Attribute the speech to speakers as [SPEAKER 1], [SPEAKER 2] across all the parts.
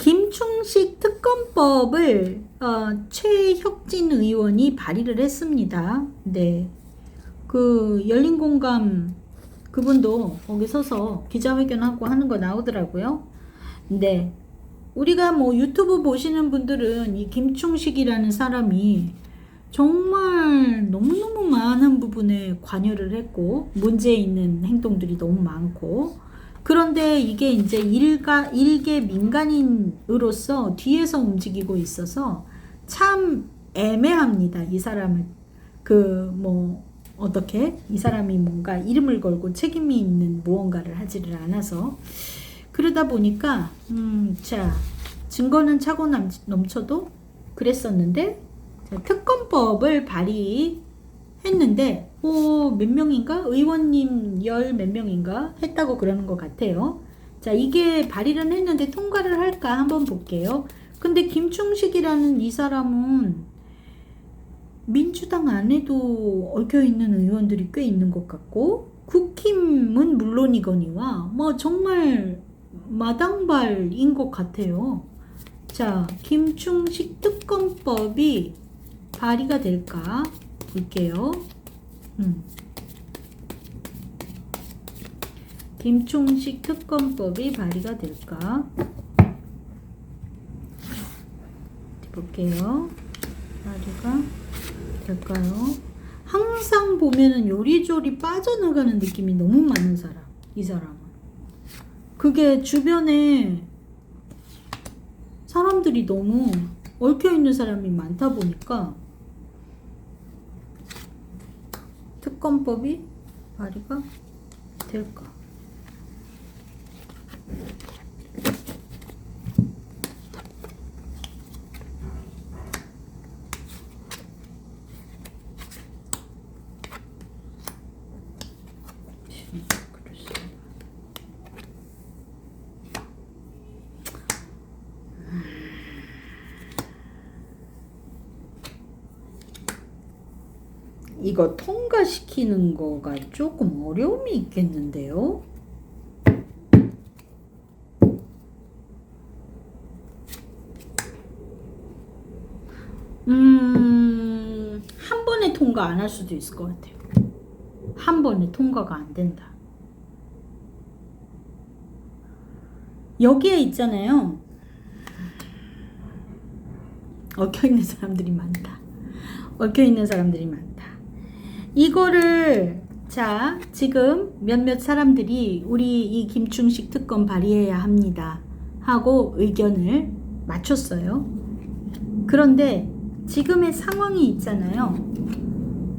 [SPEAKER 1] 김충식 특검법을 어, 최혁진 의원이 발의를 했습니다. 네. 그 열린 공감 그분도 거기 서서 기자회견하고 하는 거 나오더라고요. 네. 우리가 뭐 유튜브 보시는 분들은 이 김충식이라는 사람이 정말 너무너무 많은 부분에 관여를 했고 문제 있는 행동들이 너무 많고 그런데 이게 이제 일가 일개 민간인으로서 뒤에서 움직이고 있어서 참 애매합니다. 이 사람을 그 뭐 어떻게 이 사람이 뭔가 이름을 걸고 책임이 있는 무언가를 하지를 않아서 그러다 보니까 음 자 증거는 차고 남, 넘쳐도 그랬었는데 자, 특검법을 발의 했는데 어, 몇 명인가 의원님 열 몇 명인가 했다고 그러는 것 같아요. 자 이게 발의를 했는데 통과를 할까 한번 볼게요. 근데 김충식이라는 이 사람은 민주당 안에도 얽혀 있는 의원들이 꽤 있는 것 같고 국힘은 물론이거니와 뭐 정말 마당발인 것 같아요. 자, 김충식 특검법이 발의가 될까 볼게요. 음. 김충식 특검법이 발의가 될까 볼게요. 발의가 될까요? 항상 보면은 요리조리 빠져나가는 느낌이 너무 많은 사람, 이 사람은. 그게 주변에 사람들이 너무 얽혀 있는 사람이 많다 보니까 특검법이 발의가 될까? 이거 통과시키는 거가 조금 어려움이 있겠는데요? 음, 한 번에 통과 안 할 수도 있을 것 같아요. 한 번에 통과가 안 된다. 여기에 있잖아요. 얽혀 있는 사람들이 많다. 얽혀 있는 사람들이 많다. 이거를 자 지금 몇몇 사람들이 우리 이 김충식 특검 발의해야 합니다 하고 의견을 맞췄어요. 그런데 지금의 상황이 있잖아요.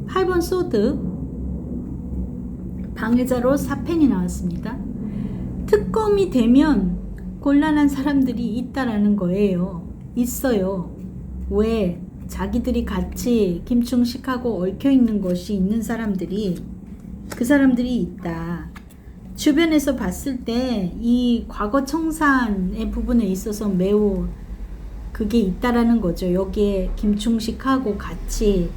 [SPEAKER 1] 8번 소드 방해자로 사펜이 나왔습니다. 특검이 되면 곤란한 사람들이 있다라는 거예요. 있어요. 왜? 자기들이 같이 김충식하고 얽혀 있는 것이 있는 사람들이 그 사람들이 있다. 주변에서 봤을 때 이 과거 청산의 부분에 있어서 매우 그게 있다라는 거죠. 여기에 김충식하고 같이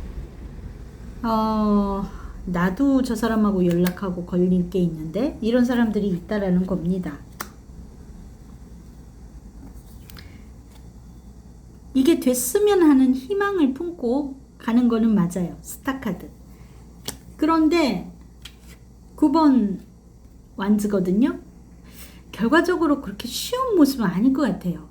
[SPEAKER 1] 어 나도 저 사람하고 연락하고 걸릴 게 있는데 이런 사람들이 있다라는 겁니다. 이게 됐으면 하는 희망을 품고 가는 거는 맞아요. 스타카드. 그런데 9번 완즈거든요. 결과적으로 그렇게 쉬운 모습은 아닐 것 같아요.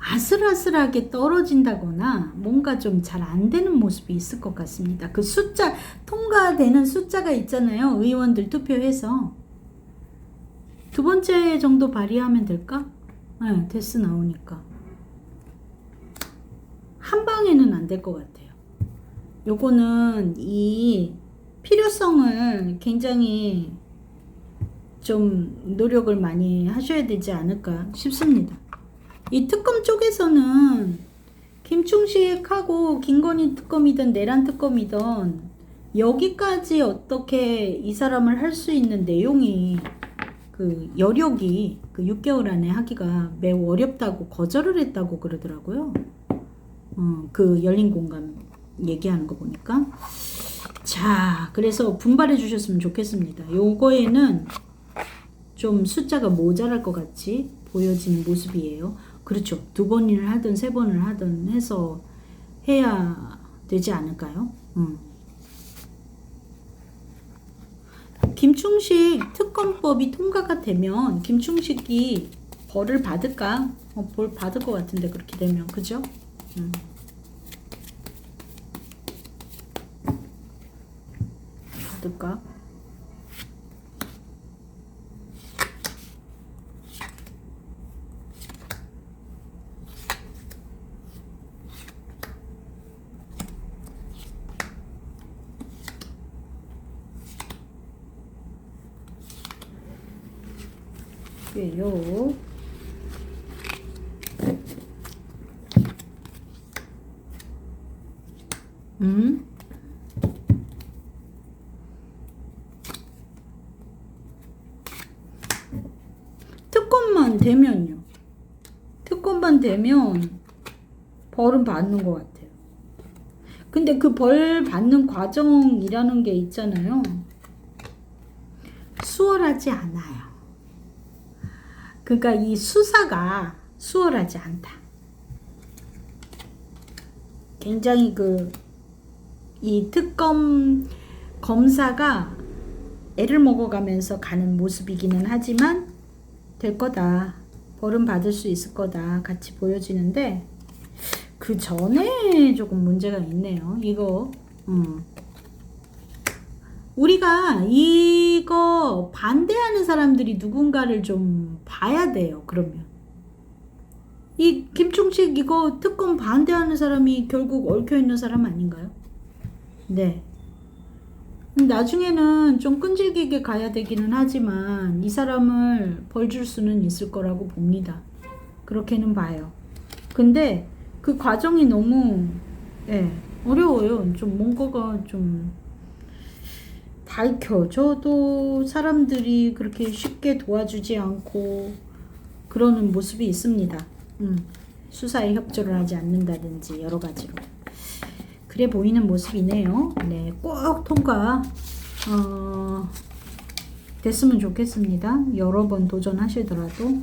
[SPEAKER 1] 아슬아슬하게 떨어진다거나 뭔가 좀 잘 안 되는 모습이 있을 것 같습니다. 그 숫자, 통과되는 숫자가 있잖아요. 의원들 투표해서. 두 번째 정도 발의하면 될까? 네, 데스 나오니까. 한 방에는 안 될 것 같아요. 요거는 이 필요성을 굉장히 좀 노력을 많이 하셔야 되지 않을까 싶습니다. 이 특검 쪽에서는 김충식하고 김건희 특검이든 내란 특검이든 여기까지 어떻게 이 사람을 할 수 있는 내용이 그 여력이 그 6개월 안에 하기가 매우 어렵다고 거절을 했다고 그러더라고요. 어, 그 열린 공간 얘기하는 거 보니까 자 그래서 분발해 주셨으면 좋겠습니다. 요거에는 좀 숫자가 모자랄 것 같이 보여지는 모습이에요. 그렇죠. 두 번을 하든 세 번을 하든 해서 해야 되지 않을까요? 음. 김충식 특검법이 통과가 되면 김충식이 벌을 받을까? 어, 벌 받을 것 같은데 그렇게 되면 그죠? 음. 받을까? 왜요? 음? 특권만 되면요. 특권만 되면 벌은 받는 것 같아요. 근데 그 벌 받는 과정이라는 게 있잖아요. 수월하지 않아요. 그러니까 이 수사가 수월하지 않다. 굉장히 그 이 특검 검사가 애를 먹어가면서 가는 모습이기는 하지만 될 거다. 벌은 받을 수 있을 거다. 같이 보여지는데 그 전에 조금 문제가 있네요. 이거 음. 우리가 이거 반대하는 사람들이 누군가를 좀 봐야 돼요. 그러면 이 김충식 이거 특검 반대하는 사람이 결국 얽혀 있는 사람 아닌가요? 네. 나중에는 좀 끈질기게 가야 되기는 하지만 이 사람을 벌 줄 수는 있을 거라고 봅니다. 그렇게는 봐요. 근데 그 과정이 너무 예, 어려워요. 좀 뭔가가 좀 밝혀져도 사람들이 그렇게 쉽게 도와주지 않고 그러는 모습이 있습니다. 음, 수사에 협조를 하지 않는다든지 여러 가지로. 그래 보이는 모습이네요. 네, 꼭 통과 어, 됐으면 좋겠습니다. 여러 번 도전하시더라도